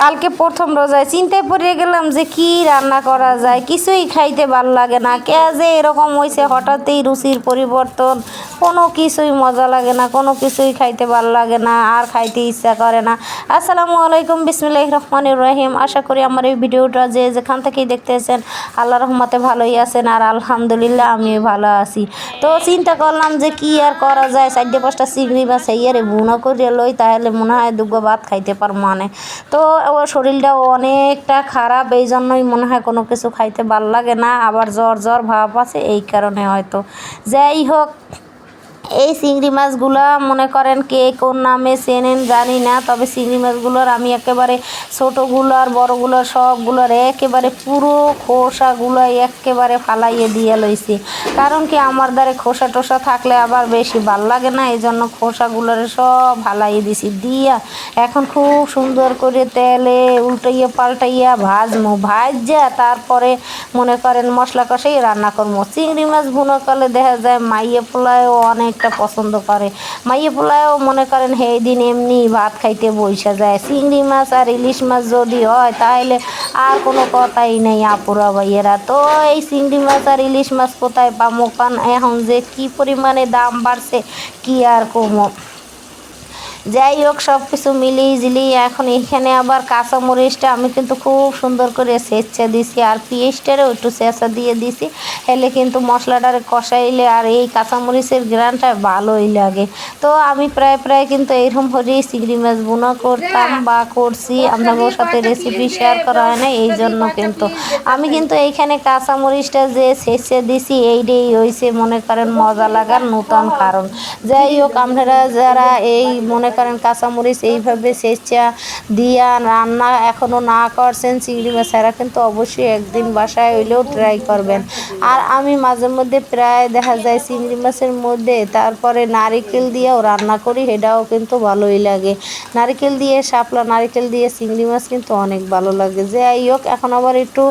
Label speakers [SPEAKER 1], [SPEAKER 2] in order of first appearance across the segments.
[SPEAKER 1] কালকে প্রথম রোজায় চিন্তায় পড়ে গেলাম যে কি রান্না করা যায়, কিছুই খাইতে ভালো লাগে না। কে যে এরকম হয়েছে হঠাৎই রুচির পরিবর্তন। কোনো কিছুই মজা লাগে না, কোনো কিছুই খাইতে ভালো লাগে না, আর খাইতে ইচ্ছা করে না। আসসালামু আলাইকুম বিসমিল্লাহ রহমানুর রহিম। আশা করি আমার এই ভিডিওটা যে যেখান থেকেই দেখতেছেন আল্লাহ রহমতে ভালোই আছেন আর আলহামদুলিল্লাহ আমিও ভালো আছি। তো চিন্তা করলাম যে কি আর করা যায় চারটে পাঁচটা চিংড়ি মাছ ইয়ারে বুনো করে লই, তাহলে মনে হয় দুগো ভাত খাইতে পার মানে। তো ওর শরীরটাও অনেকটা খারাপ এই জন্যই মনে হয় কোনো কিছু খাইতে ভালো লাগে না। আবার জ্বর জ্বর ভাব আছে, এই কারণে হয়তো। যাই হোক এই চিংড়ি মাছগুলো মনে করেন কে কোন নামে চেনেন জানি না, তবে চিংড়ি মাছগুলোর আমি একেবারে ছোটোগুলো আর বড়োগুলো সবগুলোর একেবারে পুরো খোসাগুলো একেবারে ফালাইয়ে দিয়ে লইছি। কারণ কি আমার দ্বারে খোসা টোসা থাকলে আবার বেশি ভালো লাগে না এই জন্য খোসাগুলোর সব ফালাইয়ে দিছি দিয়া। এখন খুব সুন্দর করে তেলে উল্টাইয়া পাল্টাইয়া ভাজমো ভাজা তারপরে মনে করেন মশলা কষাই রান্না করব চিংড়ি মাছ ভুনো করলে দেখা যায় মাইয়ে পোলায়ও অনেকটা পছন্দ করে। মাইয়ে পোলায়ও মনে করেন সেই দিন এমনি ভাত খাইতে বইসা যায়। চিংড়ি মাছ আর ইলিশ মাছ যদি হয় তাহলে আর কোনো কথাই নেই আপুরা ভাইয়েরা। তো এই চিংড়ি মাছ আর ইলিশ মাছ কোথায় পামো? কারণ এখন যে কি পরিমাণে দাম বাড়ছে, কি আর কমো? যাই হোক সব কিছু মিলিয়ে ঝিলিয়ে এখন এখানে আবার কাঁচা মরিচটা আমি কিন্তু খুব সুন্দর করে সেচা দিছি আর পেঁয়াজটারও একটু চেঁচা দিয়ে দিছি। হেলে কিন্তু মশলাটারে কষাইলে আর এই কাঁচামরিচের গ্রানটা ভালোই লাগে। তো আমি প্রায় প্রায় কিন্তু এইরকম হলেই চিংড়ি মাছ বোনা করতাম বা করছি। আপনাদের সাথে রেসিপি শেয়ার করা হয় না এই জন্য কিন্তু। আমি কিন্তু এইখানে কাঁচা মরিচটা যে সেচে দিছি এইটাই হয়েছে মনে করেন মজা লাগার নতুন কারণ। যাই হোক আপনারা যারা এই মনে করেন কাঁচামরিচ এইভাবে সেচা দিয়া রান্না এখনও না করছেন চিংড়ি মাছ, এরা কিন্তু অবশ্যই একদিন বাসায় হইলেও ট্রাই করবেন। আর আমি মাঝে মধ্যে প্রায় দেখা যায় চিংড়ি মাছের মধ্যে তারপরে নারিকেল দিয়েও রান্না করি, সেটাও কিন্তু ভালোই লাগে। নারিকেল দিয়ে, শাপলা নারিকেল দিয়ে চিংড়ি মাছ কিন্তু অনেক ভালো লাগে। যাই হোক, এখন আবার একটু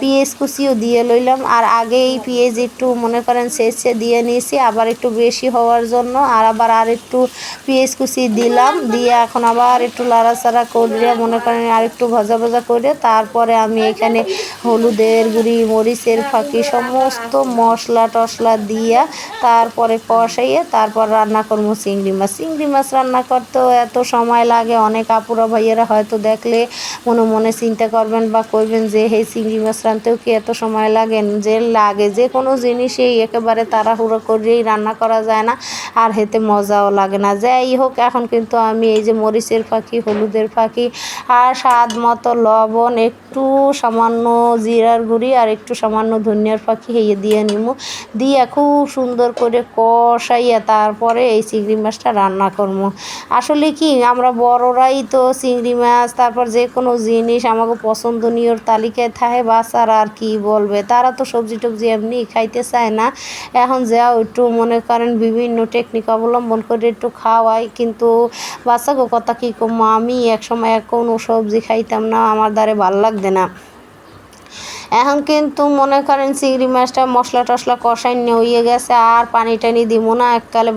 [SPEAKER 1] পেঁয়াজ কুচিও দিয়ে লইলাম। আর আগে এই পেঁয়াজ একটু মনে করেন সেচে দিয়ে নিয়েছি, আবার একটু বেশি হওয়ার জন্য। আর আবার আর একটু পেঁয়াজ কুচি দিলাম, দিয়ে এখন আবার একটু লাড়াচাড়া করে মনে করেন আর একটু ভাজা ভাজা করে তারপরে আমি এখানে হলুদের গুঁড়ি, মরিচের ফাঁকি, সমস্ত মশলা টশলা দিয়া তারপরে কষাইয়ে তারপর রান্না করব চিংড়ি মাছ। চিংড়ি মাছ রান্না করতেও এত সময় লাগে, অনেক আপুরা ভাইয়েরা হয়তো দেখলে মনে মনে চিন্তা করবেন বা কইবেন যে এই চিংড়ি মাছ রানতেও কি এত সময় লাগে? যে লাগে, যে কোনো জিনিসই একেবারে তাড়াহুড়ো করেই রান্না করা যায় না, আর হেতে মজাও লাগে না। যাই হোক, এখন কিন্তু আমি এই যে মরিচের পাখি, হলুদের পাখি আর স্বাদ মতো লবণ, একটু সামান্য জিরার গুঁড়ি আর একটু সামান্য ধনিয়ার পাখি হেয়ে দিয়ে নিমু। দিয়ে খুব সুন্দর করে কষাইয়া তারপরে এই চিংড়ি মাছটা রান্না করব আসলে কি, আমরা বড়রাই তো চিংড়ি মাছ, তারপর যে কোনো জিনিস আমাকে পছন্দনীয় তালিকায় থাকে বাচ্চারা আর কি বলবে? তারা তো সবজি টবজি এমনি খাইতে চায় না। এখন যাও একটু মনে করেন বিভিন্ন টেকনিক অবলম্বন করে একটু খাওয়াই, কিন্তু বাচ্চাকে কথা কী কম? আমি এক একসময় কোনো সবজি খাইতাম না, আমার দ্বারে ভালো লাগতে না। এখন কিন্তু মনে করেন চিংড়ি মাছটা মশলা টশলা কষাই হয়ে গেছে, আর পানি টানি দিব না। এককালে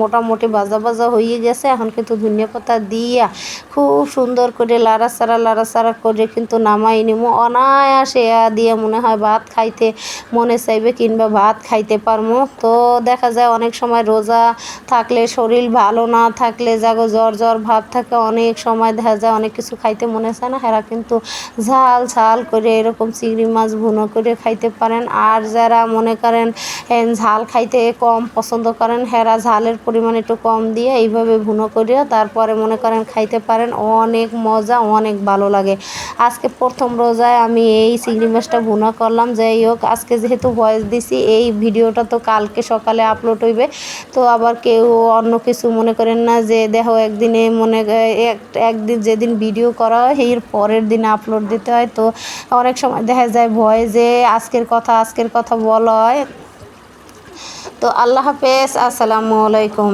[SPEAKER 1] মোটামুটি ভাজা ভাজা হয়ে গেছে, এখন কিন্তু ধনিয়া পাতা দিয়া খুব সুন্দর করে লাড়াচাড়া লাড়াচাড়া করে কিন্তু নামাই নিব অনায়াসে দিয়ে মনে হয় ভাত খাইতে মনে চাইবে কিংবা ভাত খাইতে পারব তো দেখা যায় অনেক সময় রোজা থাকলে শরীর ভালো না থাকলে যাগো জ্বর জ্বর ভাব থাকে, অনেক সময় দেখা যায় অনেক কিছু খাইতে মনে চায় না। এরা কিন্তু ঝাল ঝাল করে এরকম চিংড়ি মাছ ভুনো করে খাইতে পারেন। আর যারা মনে করেন ঝাল খাইতে কম পছন্দ করেন, হেরা ঝালের পরিমাণ একটু কম দিয়ে এইভাবে ভুনো করে তারপরে মনে করেন খাইতে পারেন। অনেক মজা, অনেক ভালো লাগে। আজকে প্রথম রোজায় আমি এই চিংড়ি মাছটা ভুনা করলাম। যাই হোক, আজকে যেহেতু ভয়েস দিছি, এই ভিডিওটা তো কালকে সকালে আপলোড হইবে। তো আবার কেউ অন্য কিছু মনে করেন না যে, দেখো একদিনে মনে একদিন যেদিন ভিডিও করা হয়, এর পরের দিনে আপলোড দিতে হয়। তো অনেক সময় দেখা যায় ভয় ভয়েসে আজকের কথা আজকের কথা বলয়। তো আল্লাহ হাফেজ আসসালামু আলাইকুম।